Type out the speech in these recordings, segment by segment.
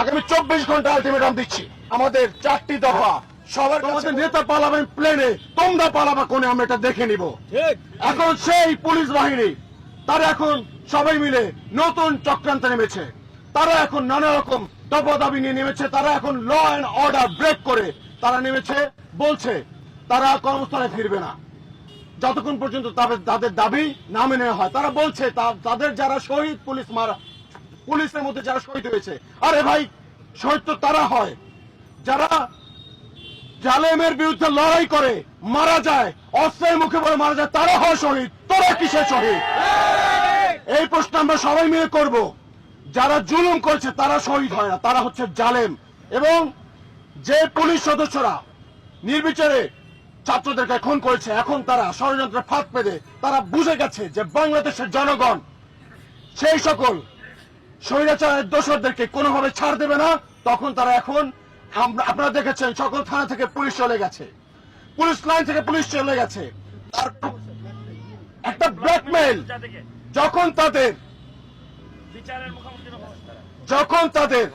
আগামী চব্বিশ ঘণ্টা আলটিমেটাম দিচ্ছি। আমাদের চারটি দফা। সবার আমাদের নেতা পালাবেন প্লেনে তোমরা পালাবা কোনে আমরা এটা দেখে নিব। এখন সেই পুলিশ বাহিনী তারা এখন সবাই মিলে নতুন চক্রান্তে নেমেছে। তারা এখন নানা রকম দফা দাবি নিয়ে নেমেছে। তারা এখন ল অ্যান্ড অর্ডার ব্রেক করে তারা নেমেছে। বলছে তারা কর্মস্থলে ফিরবে না। যতক্ষণ পর্যন্ত তাদের তাদের দাবি না মেনে নেওয়া হয় তারা বলছে তাদের যারা শহীদ পুলিশ মারা পুলিশের মধ্যে যারা শহীদ হয়েছে। আরে ভাই, শহীদ তো তারা হয়। যারা জালেমের বিরুদ্ধে লড়াই করে, মারা যায়, অস্ত্রের মুখে বলে মারা যায়, তারা হয় শহীদ। তোরা কিসের শহীদ? এই প্রশ্ন আমরা সবাই মিলে করব। যারা জুলুম করছে, তারা শহীদ হয় না, তারা হচ্ছে জালেম। এবং যে পুলিশ সদস্যরা নির্বিচারে ছাত্রদেরকে খুন করেছে, এখন তারা ষড়যন্ত্রের ফাঁদ পেতে তারা বুঝে গেছে যে বাংলাদেশের জনগণ, সেই সকল স্বৈরাচারের দোষরদেরকে কোনোভাবে ছাড় দেবে না। তখন তারা এখন আপনারা দেখেছেন, সকল থানা থেকে পুলিশ চলে গেছে। পুলিশ লাইন থেকে পুলিশ চলে গেছে। একটা ব্ল্যাকমেইল। যখন তাদের। যখন তাদের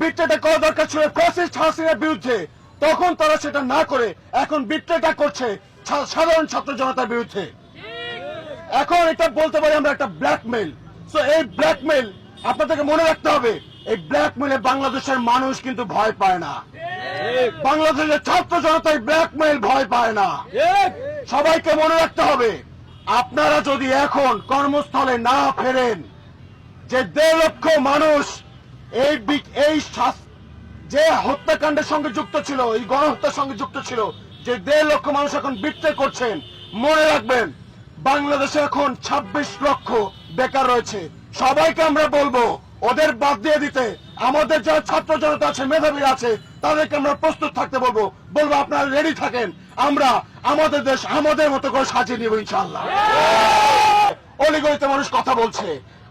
বিট্রেটা করা দরকার ছিল ফ্যাসিস্ট হাসিনার বিরুদ্ধে, তখন তারা সেটা না করে এখন বিট্রেটা করছে সাধারণ ছাত্র জনতার বিরুদ্ধে। এখন এটা বলতে পারি আমরা একটা ব্ল্যাকমেইল। সো এই ব্ল্যাকমেইল আপনাদেরকে মনে রাখতে হবে, এই ব্ল্যাকমেইলে বাংলাদেশের মানুষ কিন্তু ভয় পায় না। বাংলাদেশের ছাত্র জনতা এই ব্ল্যাকমেইল ভয় পায় না। সবাইকে মনে রাখতে হবে, আপনারা যদি এখন কর্মস্থলে না ফেরেন, যে দেড় লক্ষ মানুষ এই এই যে হত্যাকাণ্ডের সঙ্গে যুক্ত ছিল, এই গণহত্যার সঙ্গে যুক্ত ছিল, যে দেড় লক্ষ মানুষ এখন বিক্রয় করছেন, মনে রাখবেন, বাংলাদেশে এখন ২৬ লক্ষ বেকার রয়েছে। সবাইকে আমরা বলব, ওদের বাদ দিয়ে দিতে। আমাদের যারা ছাত্র জনতা আছে, মেধাবী আছে, তাদেরকে আমরা প্রস্তুত থাকতে বলব। বলব আপনারা রেডি থাকেন, আমরা আমাদের দেশ আমাদের মতো করে সাজিয়ে নিব ইনশাল্লাহ অলিগলিতে মানুষ কথা বলছে।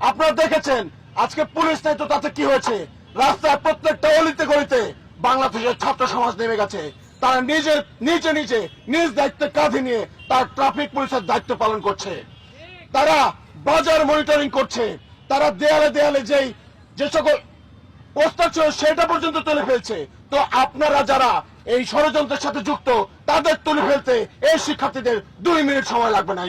আপনারা দেখেছেন, আজকে পুলিশ নেই তো তাতে কি হয়েছে? রাস্তায় প্রত্যেকটা অলিতে গলিতে বাংলাদেশের ছাত্র সমাজ নেমে গেছে। তারা নিজে নিজে নিজে, নিজ দায়িত্ব কাঁধে নিয়ে তার ট্রাফিক পুলিশের দায়িত্ব পালন করছে। তারা বাজার মনিটরিং করছে। তারা দেয়ালে দেয়ালে যেই, যে সকল প্রস্তাব ছিল সেটা পর্যন্ত তুলে ফেলছে। তো আপনারা যারা এই ষড়যন্ত্রের সাথে যুক্ত, তাদের তুলে ফেলতে এই শিক্ষার্থীদের দুই মিনিট সময় লাগবে না